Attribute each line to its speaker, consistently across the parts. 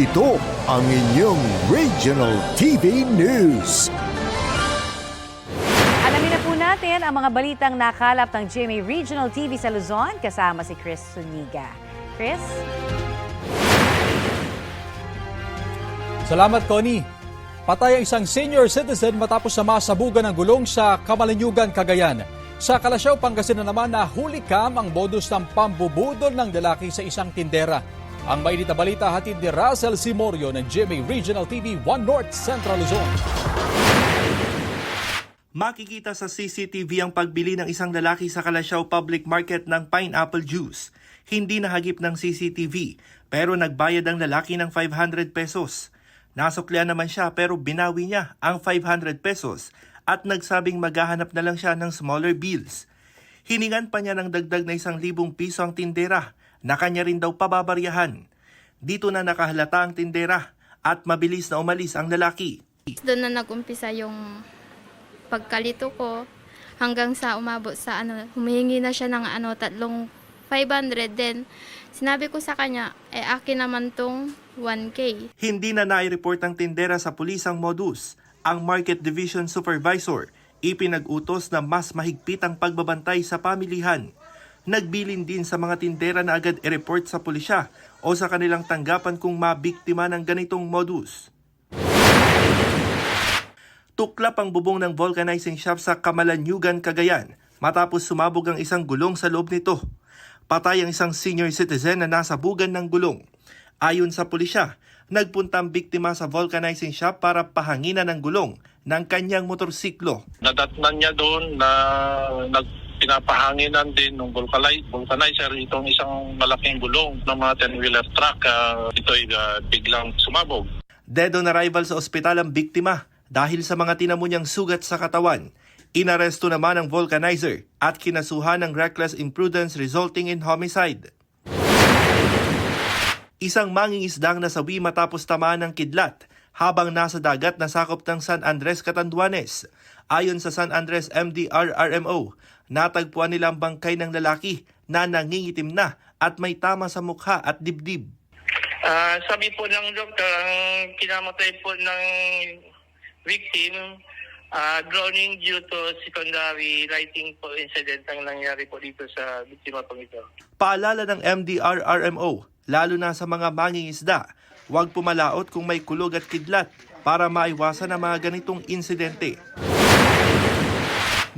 Speaker 1: Ito ang inyong Regional TV News.
Speaker 2: Alamin na po natin ang mga balitang nakalap ng GMA Regional TV sa Luzon kasama si Chris Suniga. Chris?
Speaker 3: Salamat, Connie. Patay ang isang senior citizen matapos na masabugan ng gulong sa Kamalanyugan, Cagayan. Sa Kalasyaw, Pangasinan naman na huli cam ang modus ng pambubudol ng lalaki sa isang tindera. Ang mainit na balita hatid ni Russell Simorio ng GMA Regional TV 1 North Central Luzon.
Speaker 4: Makikita sa CCTV ang pagbili ng isang lalaki sa Kalasyaw Public Market ng pineapple juice. Hindi nahagip ng CCTV pero nagbayad ang lalaki ng 500 pesos. Nasuklian naman siya pero binawi niya ang 500 pesos at nagsabing maghahanap na lang siya ng smaller bills. Hiningan pa niya ng dagdag na isang libong piso ang tindera na kanya rin daw pababaryahan. Dito na nakahalata ang tindera at mabilis na umalis ang lalaki.
Speaker 5: Doon na nag-umpisa yung pagkalito ko hanggang sa umabot sa ano, humihingi na siya ng ano, tatlong 500. Then, sinabi ko sa kanya, eh akin naman tong 1K.
Speaker 4: Hindi na nai-report ang tindera sa pulis ang modus. Ang Market Division Supervisor ipinag-utos na mas mahigpit ang pagbabantay sa pamilihan. Nagbilin din sa mga tindera na agad i-report sa pulisya o sa kanilang tanggapan kung mabiktima ng ganitong modus. Tuklap ang bubong ng vulcanizing shop sa Kamalanyugan, Cagayan matapos sumabog ang isang gulong sa loob nito. Patay ang isang senior citizen na nasa bugan ng gulong. Ayon sa pulisya, nagpunta ang biktima sa vulcanizing shop para pahanginan ng gulong ng kanyang motorsiklo.
Speaker 6: nadatnan niya doon na nagpinapahanginan din ng vulcanizer, itong isang malaking gulong ng mga 10-wheeler truck. ah, ito'y ah, biglang sumabog.
Speaker 4: Dead on arrival sa ospital ang biktima dahil sa mga tinamo niyang sugat sa katawan. Inaresto naman ang vulcanizer at kinasuhan ng reckless imprudence resulting in homicide. Isang mangingisdang nasawi matapos tamaan ng kidlat habang nasa dagat na sakop ng San Andres, Catanduanes. Ayon sa San Andres MDRRMO, natagpuan nila ang bangkay ng lalaki na nangingitim na at may tama sa mukha at dibdib.
Speaker 7: Ah, sabi po ng doktor, ang kinamatay po ng victim, ah, drowning due to secondary lighting po incident ang nangyari po dito sa biktima po ito.
Speaker 4: Paalala ng MDRRMO, lalo na sa mga mangingisda, huwag pumalaot kung may kulog at kidlat para maiwasan ang mga ganitong insidente.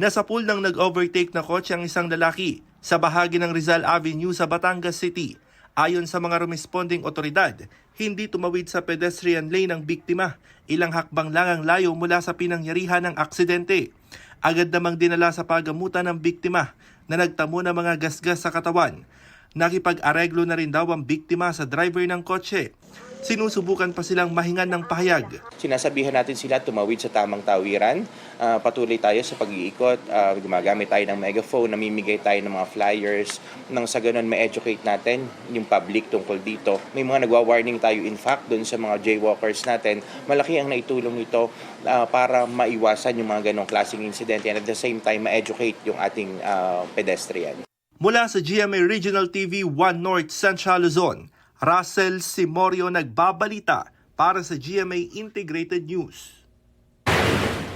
Speaker 4: Nasa pool ng nag-overtake na kotse ang isang lalaki sa bahagi ng Rizal Avenue sa Batangas City. Ayon sa mga responding otoridad, hindi tumawid sa pedestrian lane ang biktima. Ilang hakbang lang ang layo mula sa pinangyarihan ng aksidente. Agad namang dinala sa pagamutan ng biktima na nagtamo ng mga gasgas sa katawan. Nakipag-areglo na rin daw ang biktima sa driver ng kotse. Sinusubukan pa silang mahingan ng pahayag.
Speaker 8: Sinasabihan natin sila tumawid sa tamang tawiran. Ah, patuloy tayo sa pag-iikot. Ah, gumagamit tayo ng megaphone, namimigay tayo ng mga flyers. Nang sa ganun, ma-educate natin yung public tungkol dito. May mga nagwa-warning tayo in fact doon sa mga jaywalkers natin. Malaki ang naitulong nito ah, para maiwasan yung mga ganong klaseng incident and at the same time ma-educate yung ating ah, pedestrian.
Speaker 4: Mula sa GMA Regional TV 1 North Central Luzon, Russell Simorio nagbabalita para sa GMA Integrated News.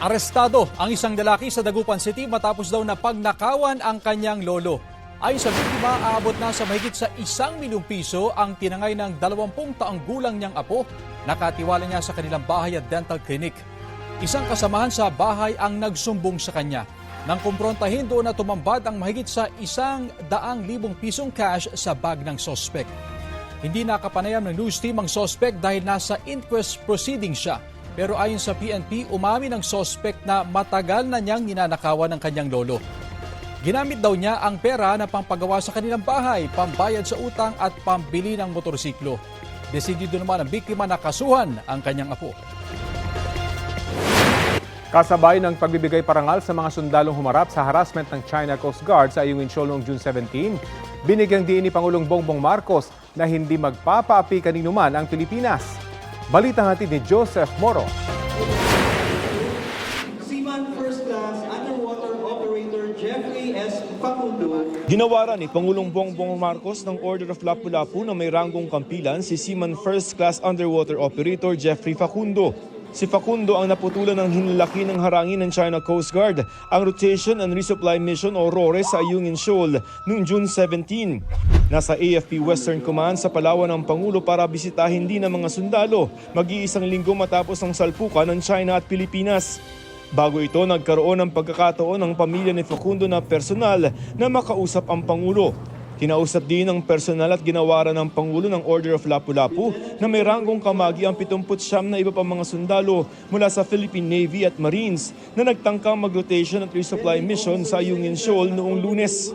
Speaker 3: Arestado ang isang lalaki sa Dagupan City matapos daw na pagnakawan ang kanyang lolo. Ayon sa biktima, aabot na sa mahigit sa isang milyong piso ang tinangay ng 20 taong gulang niyang apo. Nakatiwala niya sa kanilang bahay at dental clinic. Isang kasamahan sa bahay ang nagsumbong sa kanya. Nang kumprontahin doon na tumambad ang mahigit sa isang daang libong pisong cash sa bag ng sospek. Hindi nakapanayam ng news team ang sospek dahil nasa inquest proceeding siya. Pero ayon sa PNP, umamin ang sospek na matagal na niyang ninanakawan ng kanyang lolo. Ginamit daw niya ang pera na pampagawa sa kanilang bahay, pambayad sa utang at pambili ng motorsiklo. Desidido naman ang biktima na kasuhan ang kanyang apo.
Speaker 9: Kasabay ng pagbibigay parangal sa mga sundalong humarap sa harassment ng China Coast Guard sa Ayungin Shoal noong June 17, binigyang diin ni Pangulong Bongbong Marcos na hindi magpapaapi kanino man ang Pilipinas. Balitang hatid ni Joseph Moro.
Speaker 10: Seaman First Class Underwater Operator Jeffrey S. Facundo Ginawaran ni Pangulong Bongbong Marcos ng Order of Lapu-Lapu na may ranggong kampilan si Seaman First Class Underwater Operator Jeffrey Facundo. Si Facundo ang naputulan ng hinlalaki ng harangin ng China Coast Guard, ang Rotation and Resupply Mission o RORE sa Ayungin Shoal noong June 17. Nasa AFP Western Command sa Palawan ang Pangulo para bisitahin din ng mga sundalo, mag-iisang linggo matapos ang salpukan ng China at Pilipinas. Bago ito, nagkaroon ng pagkakataon ng pamilya ni Facundo na personal na makausap ang Pangulo. Kinausap din ng personal at ginawaran ng Pangulo ng Order of Lapu-Lapu na may ranggong kamagi ang 79 na iba pang mga sundalo mula sa Philippine Navy at Marines na nagtangkang mag-rotation at resupply mission sa Ayungin Shoal noong lunes.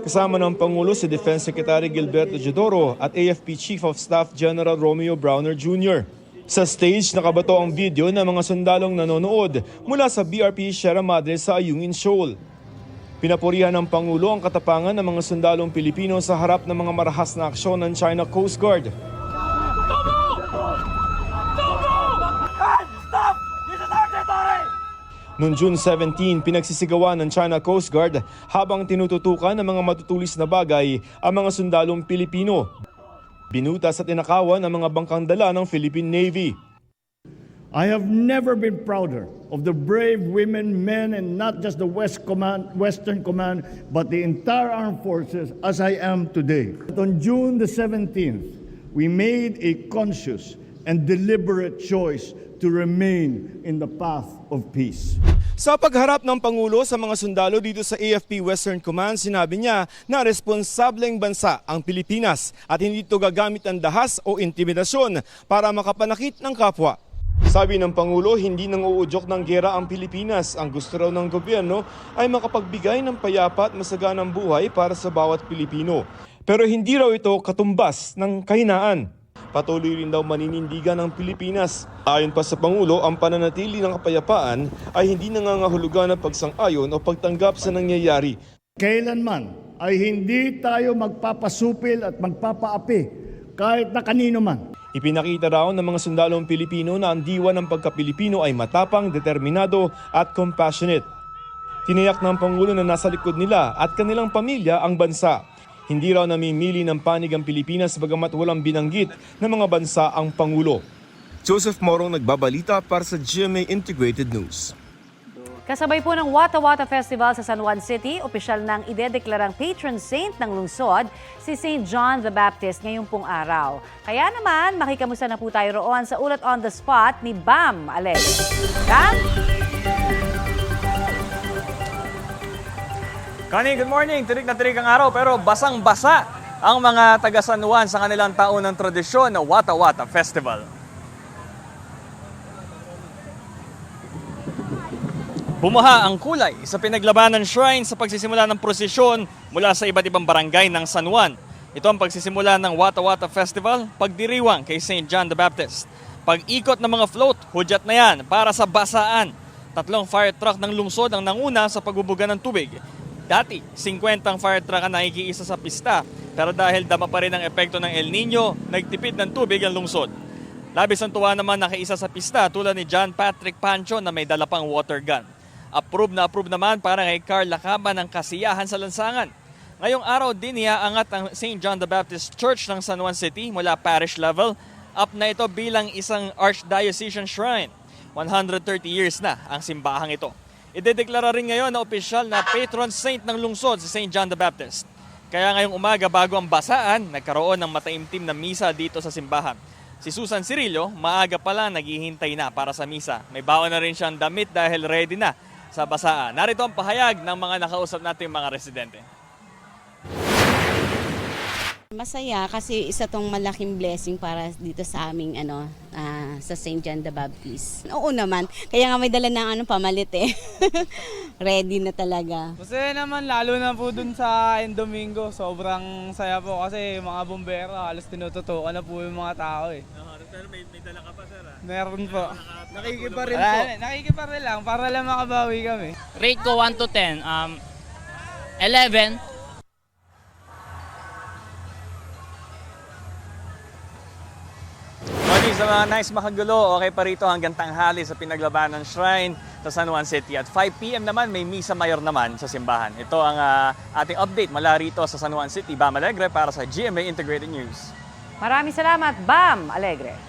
Speaker 10: Kasama ng Pangulo si Defense Secretary Gilberto Jodoro at AFP Chief of Staff General Romeo Browner Jr. Sa stage, nakabato ang video ng mga sundalong nanonood mula sa BRP Sierra Madre sa Ayungin Shoal. Pinapurihan ng Pangulo ang katapangan ng mga sundalong Pilipino sa harap ng mga marahas na aksyon ng China Coast Guard. Noong June 17, pinagsisigawan ng China Coast Guard habang tinututukan ng mga matutulis na bagay ang mga sundalong Pilipino. Binutas at inakawan ang mga bangkang dala ng Philippine Navy.
Speaker 11: I have never been prouder of the brave women, men, and not just the West Command, Western Command, but the entire armed forces as I am today. On June the 17th, we made a conscious and deliberate choice to remain in the path of peace.
Speaker 10: Sa pagharap ng Pangulo sa mga sundalo dito sa AFP Western Command, sinabi niya na responsableng bansa ang Pilipinas at hindi ito gagamit ng dahas o intimidasyon para makapanakit ng kapwa. Sabi ng Pangulo, hindi nang uudyok ng gera ang Pilipinas. Ang gusto raw ng gobyerno ay makapagbigay ng payapa at masaganang buhay para sa bawat Pilipino. Pero hindi raw ito katumbas ng kahinaan. Patuloy rin daw maninindigan ng Pilipinas. Ayon pa sa Pangulo, ang pananatili ng kapayapaan ay hindi nangangahulugan ng pagsang-ayon o pagtanggap sa nangyayari.
Speaker 11: Kailanman ay hindi tayo magpapasupil at magpapaapi kahit na kanino man.
Speaker 10: Ipinakita raw ng mga sundalong Pilipino na ang diwa ng pagka-Pilipino ay matapang, determinado at compassionate. Tiniyak ng Pangulo na nasa likod nila at kanilang pamilya ang bansa. Hindi raw namimili ng panig ang Pilipinas bagamat walang binanggit ng mga bansa ang Pangulo. Joseph Morong nagbabalita para sa GMA Integrated News.
Speaker 2: Kasabay po ng Wata Wata Festival sa San Juan City, opisyal nang idedeklarang patron saint ng lungsod si St. John the Baptist ngayong pong araw. Kaya naman, makikamusta na po tayo roon sa ulat on the spot ni Bam Alec. Bam?
Speaker 12: Connie, good morning. Tirik na tirik ang araw pero basang-basa ang mga taga San Juan sa kanilang taon ng tradisyon na Wata Wata Festival. Bumaha ang kulay sa pinaglabanan shrine sa pagsisimula ng prosesyon mula sa iba't ibang barangay ng San Juan. Ito ang pagsisimula ng Wata Wata Festival, pagdiriwang kay St. John the Baptist. Pag-ikot ng mga float, hudyat na yan para sa basaan. Tatlong fire truck ng lungsod ang nanguna sa pagbubuga ng tubig. Dati, 50 ang fire truck ang nakikiisa sa pista, pero dahil dama pa rin ang epekto ng El Nino, nagtipid ng tubig ang lungsod. Labis ang tuwa naman nakaisa sa pista tulad ni John Patrick Pancho na may dala water gun. Approve na approve naman para kay Carl Lacaba ng kasiyahan sa lansangan. Ngayong araw din niya angat ang St. John the Baptist Church ng San Juan City mula parish level. Up na ito bilang isang archdiocesan shrine. 130 years na ang simbahang ito. Idedeklara rin ngayon na opisyal na patron saint ng lungsod si St. John the Baptist. Kaya ngayong umaga bago ang basaan, nagkaroon ng mataimtim na misa dito sa simbahan. Si Susan Cirillo, maaga pa lang naghihintay na para sa misa. May baon na rin siyang damit dahil ready na sa basaan. Narito ang pahayag ng mga nakausap nating mga residente.
Speaker 13: Masaya kasi isa tong malaking blessing para dito sa aming ano ah, sa St. John the Baptist. Oo naman. Kaya nga may dala ng ano pamalit eh. Ready na talaga.
Speaker 14: Masaya naman lalo na po dun sa Domingo. Sobrang saya po kasi mga bombero halos tinututukan na po yung mga tao eh.
Speaker 12: Pero may, may dala ka pa, sir.
Speaker 14: Meron po. Nakikiparil po. Nakikiparil lang para lang makabawi kami.
Speaker 15: Rate ko 1 to 10. Um, 11.
Speaker 12: Morning sa mga nice makagulo, okay pa rito hanggang tanghali sa pinaglabanan shrine sa San Juan City. At 5 p.m. naman may Misa Mayor naman sa simbahan. Ito ang ah, ating update mula rito sa San Juan City. Bam Alegre para sa GMA Integrated News.
Speaker 2: Maraming salamat, Bam Alegre.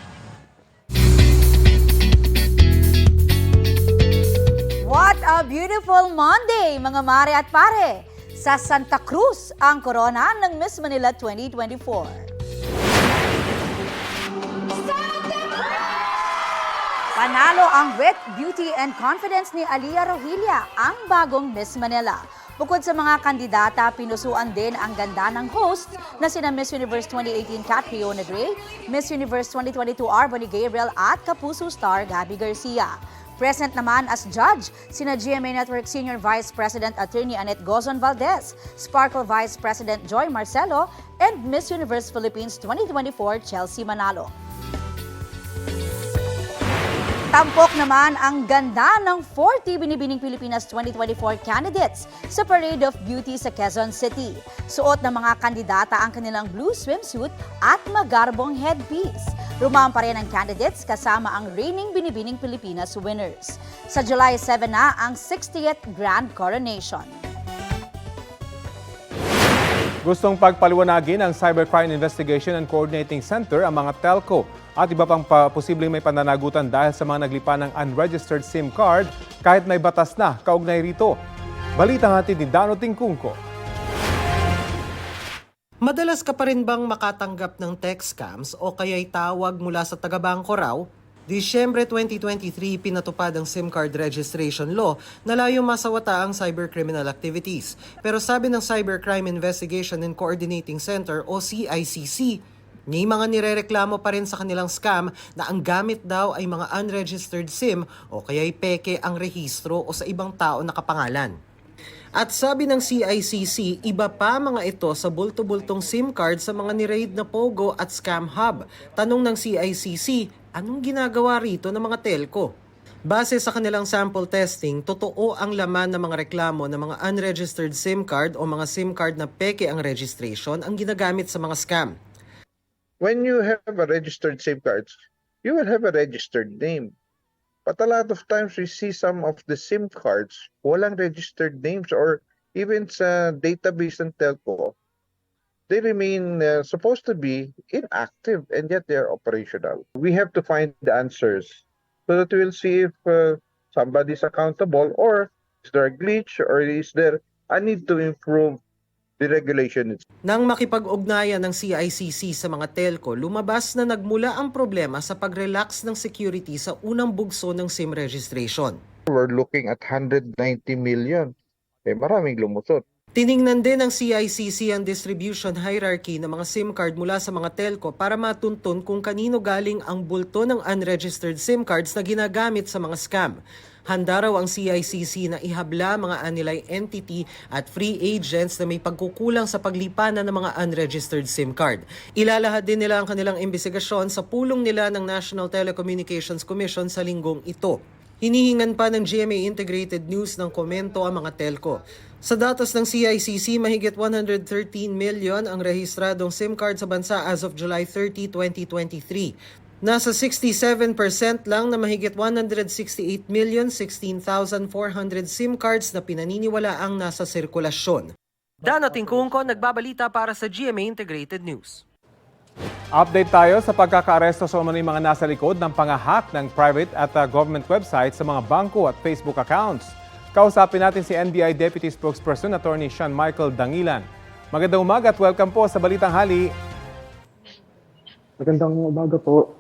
Speaker 16: What a beautiful Monday, mga mare at pare! Sa Santa Cruz, ang corona ng Miss Manila 2024. Panalo ang wit, beauty and confidence ni Alia Rohilla, ang bagong Miss Manila. Bukod sa mga kandidata, pinusuan din ang ganda ng host na sina Miss Universe 2018 Catriona Gray, Miss Universe 2022 Arbony Gabriel at Kapuso star Gabby Garcia. Present naman as judge, sina GMA Network Senior Vice President Attorney Annette Gozon Valdez, Sparkle Vice President Joy Marcelo, and Miss Universe Philippines 2024 Chelsea Manalo. Tampok naman ang ganda ng 40 Binibining Pilipinas 2024 candidates sa Parade of Beauty sa Quezon City. Suot ng mga kandidata ang kanilang blue swimsuit at magarbong headpiece. Rumam pa rin ang candidates kasama ang reigning Binibining Pilipinas winners. Sa July 7 na ang 60th Grand Coronation.
Speaker 9: Gustong pagpaliwanagin ng Cybercrime Investigation and Coordinating Center ang mga telco at iba pang pa- posibleng may pananagutan dahil sa mga naglipa ng unregistered SIM card kahit may batas na kaugnay rito. Balita natin ni Dano Tingkungko.
Speaker 17: Madalas ka pa rin bang makatanggap ng text scams o kaya'y tawag mula sa tagabangko raw? Disyembre 2023, pinatupad ang SIM card registration law na layong masawata ang cybercriminal activities. Pero sabi ng Cybercrime Investigation and Coordinating Center o CICC, may mga nirereklamo pa rin sa kanilang scam na ang gamit daw ay mga unregistered SIM o kaya'y peke ang rehistro o sa ibang tao na kapangalan. At sabi ng CICC, iba pa mga ito sa bulto-bultong SIM card sa mga niraid na Pogo at Scam Hub. Tanong ng CICC, anong ginagawa rito ng mga telco? Base sa kanilang sample testing, totoo ang laman ng mga reklamo ng mga unregistered SIM card o mga SIM card na peke ang registration ang ginagamit sa mga scam.
Speaker 18: When you have a registered SIM cards, you will have a registered name. But a lot of times we see some of the SIM cards walang registered names or even sa database ng telco, they remain uh, supposed to be inactive and yet they are operational. We have to find the answers so that we'll see if uh, somebody's accountable or is there a glitch or is there a need to improve the regulation itself.
Speaker 17: Nang makipag-ugnayan ng CICC sa mga telco, lumabas na nagmula ang problema sa pag-relax ng security sa unang bugso ng SIM registration.
Speaker 18: We're looking at 190 million. Eh, maraming lumusot.
Speaker 17: Tiningnan din ng CICC ang distribution hierarchy ng mga SIM card mula sa mga telco para matuntun kung kanino galing ang bulto ng unregistered SIM cards na ginagamit sa mga scam. Handa raw ang CICC na ihabla mga anilay entity at free agents na may pagkukulang sa paglipanan ng mga unregistered SIM card. Ilalahad din nila ang kanilang investigasyon sa pulong nila ng National Telecommunications Commission sa linggong ito. Hinihingan pa ng GMA Integrated News ng komento ang mga telco. Sa datos ng CICC, mahigit 113 million ang rehistradong SIM card sa bansa as of July 30, 2023. Nasa 67% lang na mahigit 168 million 16,400 SIM cards na pinaniniwala ang nasa sirkulasyon. Danating Kungko, nagbabalita para sa GMA Integrated News.
Speaker 9: Update tayo sa pagkakaaresto sa umano'y mga nasa likod ng pangahack ng private at uh, government website sa mga bangko at Facebook accounts. Kausapin natin si NBI Deputy Spokesperson Attorney Sean Michael Dangilan. Magandang umaga at welcome po sa Balitang Hali.
Speaker 19: Magandang umaga po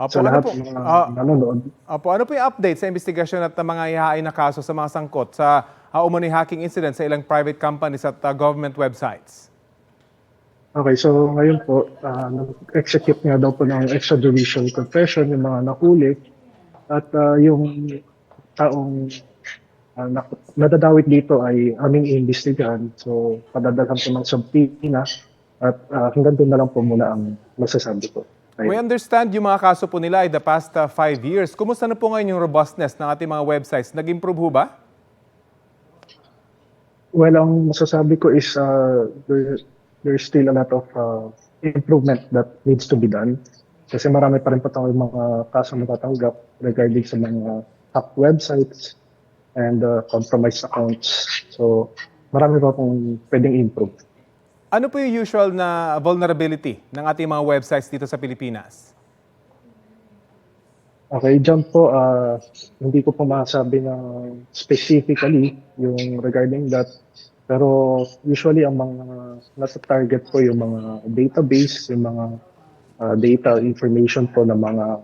Speaker 9: Apo,
Speaker 19: sa
Speaker 9: ano
Speaker 19: lahat
Speaker 9: po?
Speaker 19: ng mga
Speaker 9: Ah,
Speaker 19: nanonood.
Speaker 9: Apo, ano po yung update sa investigasyon at uh, mga ihahain na kaso sa mga sangkot sa uh, umano'y hacking incident sa ilang private companies at uh, government websites?
Speaker 19: Okay, so ngayon po, ah, nag-execute nga daw po ng extrajudicial confession yung mga nahuli at ah, yung taong ah, na- nadadawit dito ay aming iimbestigahan. So, padadalhan po ng subpoena at ah, hanggang doon na lang po muna ang masasabi ko.
Speaker 9: We understand yung mga kaso po nila ay the past uh, five years. Kumusta na po ngayon yung robustness ng ating mga websites? Nag-improve ho ba?
Speaker 19: Well, ang masasabi ko is uh, there, there's still a lot of uh, improvement that needs to be done. Kasi marami pa rin po tayong mga kaso natatanggap regarding sa mga hack websites and uh, compromised accounts. So marami pa pong pwedeng improve.
Speaker 9: Ano po yung usual na vulnerability ng ating mga websites dito sa Pilipinas?
Speaker 19: Okay, dyan po, ah, hindi ko po masabi na specifically yung regarding that. Pero usually ang mga nasa target po yung mga database, yung mga ah, data information po ng mga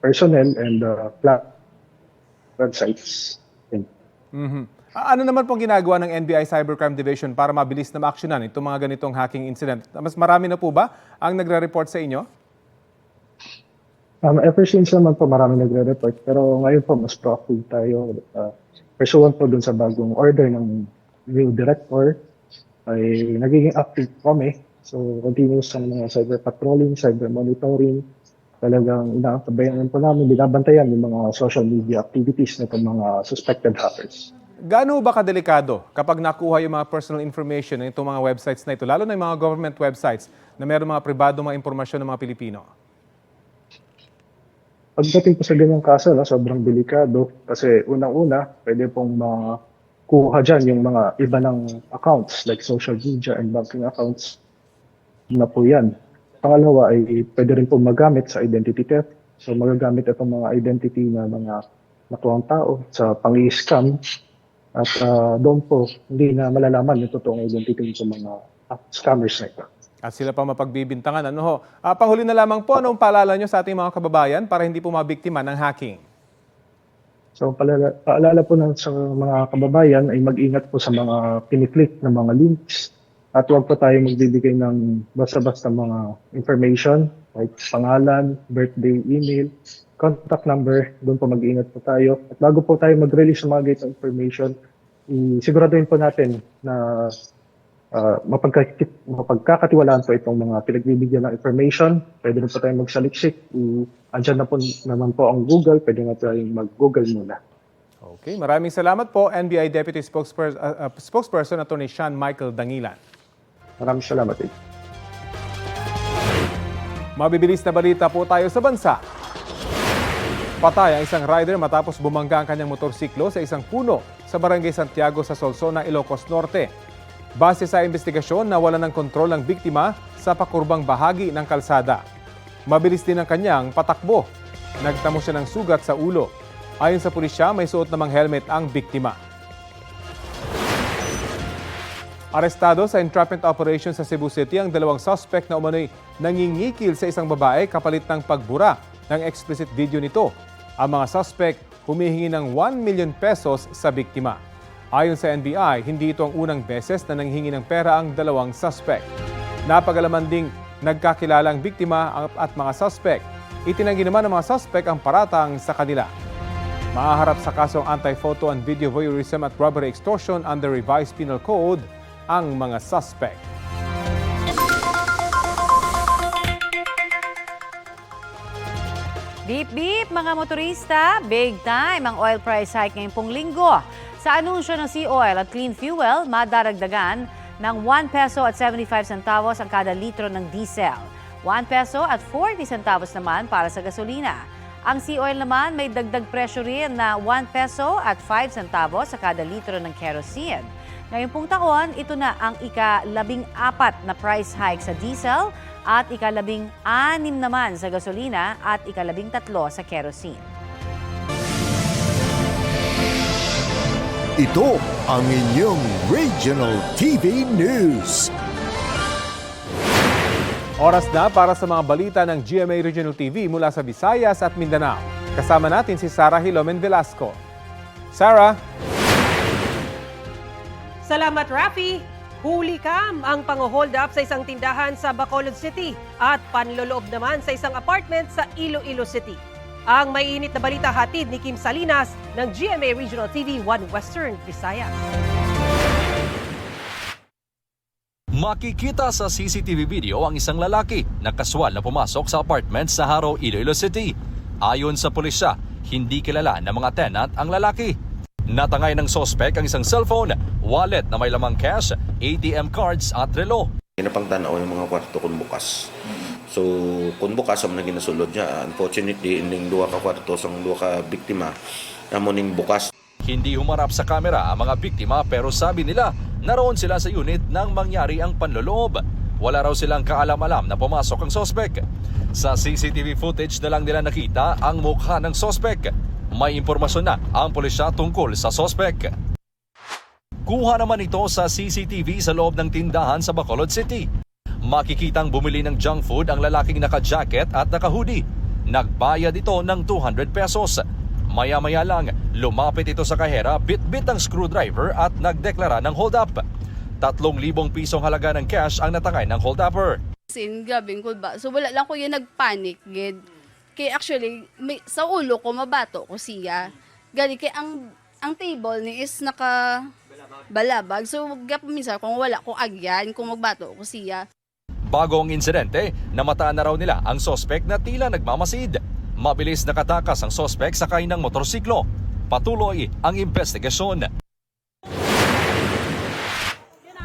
Speaker 19: personnel and uh, plat- websites. Yun.
Speaker 9: Ano naman pong ginagawa ng NBI Cybercrime Division para mabilis na maaksyonan itong mga ganitong hacking incident? Mas marami na po ba ang nagre-report sa inyo?
Speaker 19: Um, ever since naman po marami nagre-report, pero ngayon po mas proactive tayo. Uh, pursuant po dun sa bagong order ng new director, ay nagiging active kami. So, continuous ang mga cyber patrolling, cyber monitoring. Talagang inaantabayan po namin, binabantayan yung mga social media activities ng mga suspected hackers.
Speaker 9: Gaano ba kadelikado kapag nakuha yung mga personal information ng itong mga websites na ito, lalo na yung mga government websites na meron mga pribado mga impormasyon ng mga Pilipino?
Speaker 19: Pagdating po sa ganyang kaso, no, sobrang delikado kasi unang-una, pwede pong makuha dyan yung mga iba ng accounts like social media and banking accounts na po yan. Pangalawa ay pwede rin po magamit sa identity theft. So magagamit itong mga identity na mga nakuhang tao sa pang-scam at ah, doon po hindi na malalaman yung totoong identity sa mga ah, scammers na ito.
Speaker 9: At sila pa mapagbibintangan. Ano ho? Ah, panghuli na lamang po, anong paalala nyo sa ating mga kababayan para hindi po mabiktima ng hacking?
Speaker 19: So paalala, paalala po ng, sa mga kababayan ay mag-ingat po sa mga piniklik ng mga links at huwag po tayo magbibigay ng basta-basta mga information like pangalan, birthday, email, contact number. Doon po mag-ingat po tayo. At bago po tayo mag-release ng mga ganitong information, siguraduhin po natin na uh, mapagka- mapagkakatiwalaan po itong mga pinagbibigyan ng information. Pwede rin po tayo magsaliksik. I- Andyan na po naman po ang Google. Pwede na tayong mag-Google muna.
Speaker 9: Okay, maraming salamat po, NBI Deputy Spokesperson, uh, uh, Spokesperson Attorney Sean Michael Dangilan.
Speaker 19: Maraming salamat. eh.
Speaker 9: Mabibilis na balita po tayo sa bansa. Patay ang isang rider matapos bumangga ang kanyang motorsiklo sa isang puno sa Barangay Santiago sa Solsona, Ilocos Norte. Base sa investigasyon, nawala ng kontrol ang biktima sa pakurbang bahagi ng kalsada. Mabilis din ang kanyang patakbo. Nagtamo siya ng sugat sa ulo. Ayon sa pulisya, may suot namang helmet ang biktima. Arestado sa entrapment operation sa Cebu City ang dalawang suspect na umano'y nangingikil sa isang babae kapalit ng pagbura ng explicit video nito. Ang mga suspect humihingi ng 1 million pesos sa biktima. Ayon sa NBI, hindi ito ang unang beses na nanghingi ng pera ang dalawang suspect. Napagalaman ding nagkakilala ang biktima at mga suspect. Itinanggi naman ng mga suspect ang paratang sa kanila. Maaharap sa kasong anti-photo and video voyeurism at robbery extortion under revised penal code ang mga suspect.
Speaker 2: Beep beep mga motorista, big time ang oil price hike ngayong pong linggo. Sa anunsyo ng Sea Oil at Clean Fuel, madaragdagan ng 1 peso at 75 centavos ang kada litro ng diesel. 1 peso at 40 centavos naman para sa gasolina. Ang Sea Oil naman may dagdag presyo rin na 1 peso at 5 centavos sa kada litro ng kerosene. Ngayong pong taon, ito na ang ika-labing apat na price hike sa diesel at ikalabing anim naman sa gasolina at ikalabing tatlo sa kerosene.
Speaker 1: Ito ang inyong Regional TV News.
Speaker 9: Oras na para sa mga balita ng GMA Regional TV mula sa Visayas at Mindanao. Kasama natin si Sarah Hilomen Velasco. Sarah,
Speaker 20: Salamat Rafi! Huli cam ang pang-hold up sa isang tindahan sa Bacolod City at panloloob naman sa isang apartment sa Iloilo City. Ang mainit na balita hatid ni Kim Salinas ng GMA Regional TV 1 Western Visayas.
Speaker 21: Makikita sa CCTV video ang isang lalaki na kaswal na pumasok sa apartment sa Haro, Iloilo City. Ayon sa pulisya, hindi kilala ng mga tenant ang lalaki. Natangay ng sospek ang isang cellphone, wallet na may lamang cash, ATM cards at relo.
Speaker 8: Ginapang tanaw yung mga kwarto kung bukas. So, kung bukas ang naging nasulod niya, unfortunately, ining duwa ka kwarto sa duwa ka biktima, amo ning bukas.
Speaker 21: Hindi humarap sa kamera ang mga biktima pero sabi nila naroon sila sa unit nang mangyari ang panloloob. Wala raw silang kaalam-alam na pumasok ang sospek. Sa CCTV footage na lang nila nakita ang mukha ng sospek. May impormasyon na ang pulisya tungkol sa sospek. Kuha naman ito sa CCTV sa loob ng tindahan sa Bacolod City. Makikitang bumili ng junk food ang lalaking naka-jacket at naka-hoodie. Nagbayad ito ng 200 pesos. Maya-maya lang, lumapit ito sa kahera, bit-bit ang screwdriver at nagdeklara ng hold-up. 3,000 pisong halaga ng cash ang natangay ng hold-upper.
Speaker 22: Sin, grabe ko ba? So wala lang ko yung nagpanic, gid. Kay actually, may, sa ulo ko, mabato ko siya. Gali, kay ang, ang table ni is naka balabag. So, gap minsan, kung wala ko agyan, kung magbato ko siya.
Speaker 21: Bago ang insidente, namataan na raw nila ang sospek na tila nagmamasid. Mabilis nakatakas ang sospek sakay ng motorsiklo. Patuloy ang investigasyon.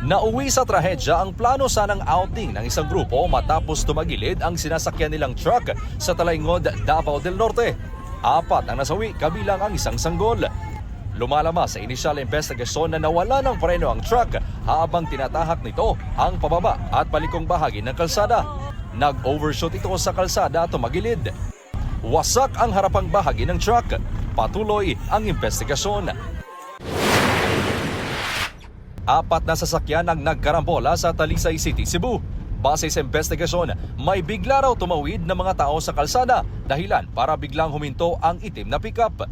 Speaker 21: Nauwi sa trahedya ang plano sanang outing ng isang grupo matapos tumagilid ang sinasakyan nilang truck sa Talaingod, Davao del Norte. Apat ang nasawi kabilang ang isang sanggol. Lumalabas sa inisyal investigasyon na nawala ng preno ang truck habang tinatahak nito ang pababa at palikong bahagi ng kalsada. Nag-overshoot ito sa kalsada at tumagilid. Wasak ang harapang bahagi ng truck. Patuloy ang investigasyon. Apat na sasakyan ang nagkarambola sa Talisay City, Cebu. Base sa investigasyon, may bigla raw tumawid na mga tao sa kalsada dahilan para biglang huminto ang itim na pickup.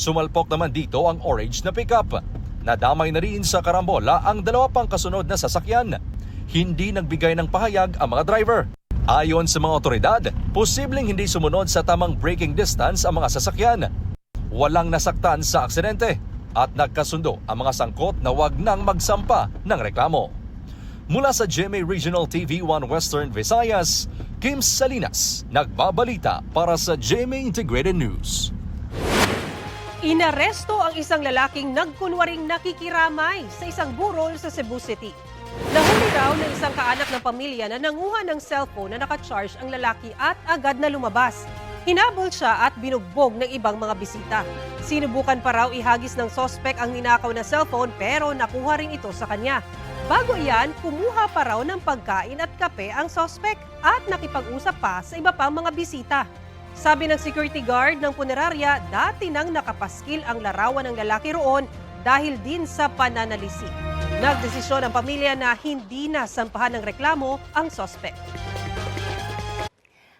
Speaker 21: Sumalpok naman dito ang orange na pickup. Nadamay na rin sa karambola ang dalawa pang kasunod na sasakyan. Hindi nagbigay ng pahayag ang mga driver. Ayon sa mga otoridad, posibleng hindi sumunod sa tamang braking distance ang mga sasakyan. Walang nasaktan sa aksidente at nagkasundo ang mga sangkot na wag nang magsampa ng reklamo. Mula sa GMA Regional TV 1 Western Visayas, Kim Salinas, nagbabalita para sa GMA Integrated News.
Speaker 20: Inaresto ang isang lalaking nagkunwaring nakikiramay sa isang burol sa Cebu City. Nahuli raw ng isang kaanak ng pamilya na nanguha ng cellphone na nakacharge ang lalaki at agad na lumabas. Hinabol siya at binugbog ng ibang mga bisita. Sinubukan pa raw ihagis ng sospek ang ninakaw na cellphone pero nakuha rin ito sa kanya. Bago iyan, kumuha pa raw ng pagkain at kape ang sospek at nakipag-usap pa sa iba pang mga bisita. Sabi ng security guard ng punerarya, dati nang nakapaskil ang larawan ng lalaki roon dahil din sa pananalisik. Nagdesisyon ang pamilya na hindi na sampahan ng reklamo ang sospek.